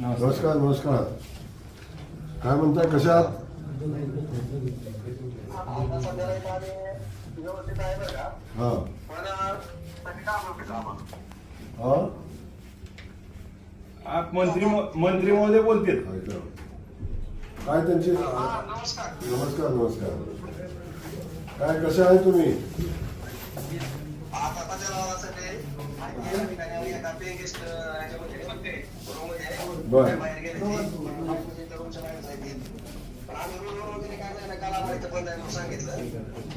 नमस्कार. नमस्कार. काय म्हणताय कशात आता सध्याला इथं आम्ही व्यवस्थित आहे बरं का. हा. पण तरी काम होतं आम्हाला हा? आप मंत्री मंत्री महोदय बोलतील. काय त्यांची? नमस्कार. नमस्कार नमस्कार. काय कसे आहे तुम्ही? बरं.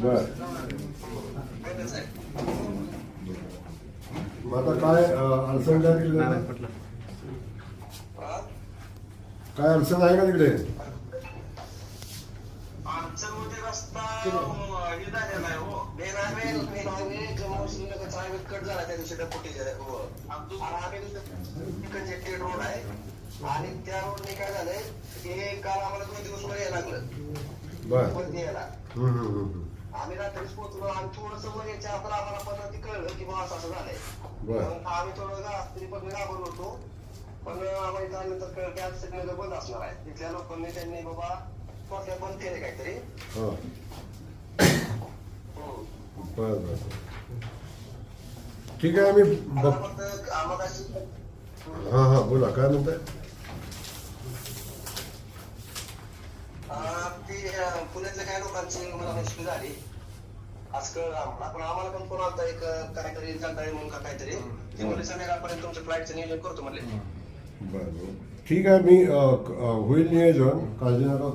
बर आता काय अडचण काय तिकडे हा? काय अडचण आहे का तिकडे हे झालेला आहे हो main highway main Jammu cut झाला त्या दिवशी डपुटीच्या हो. आणि आम्ही कंजेक्टेड रोड आहे आणि त्या रोडने काय झालंय हे काल आम्हाला दोन दिवस वर यायला लागलं बर वर यायला हम्म, हम्म, हम्म. आम्ही रात्रीच पोहोचलो आणि थोडस वर यायच्या अगोदर आम्हाला पण ते कळलं की बाबा असं असं झालंय आम्ही थोडं गा- तरी पण घाबरलो होतो पण आम्हाला इथं आल्यानंतर कळलं की आज सिग्नल बंद असणार आहे तिथल्या लोकांनी त्यांनी बाबा थोडक्यात बंद केले काहीतरी हा. बर बर ठीक आहे आम्ही हा हा बोला काय म्हणताय? पुण्यातल्या काही लोकांची मला झाली. आज कळलं आम्हाला पण फोन आलता एक काहीतरी कंटाळी म्हणून का काहीतरी. ते म्हणले संध्याकाळपर्यंत तुमच्या फ्लाईटचं नियोजन करतो म्हणले. बर ठीक आहे मी होईल नियोजन. काळजी नका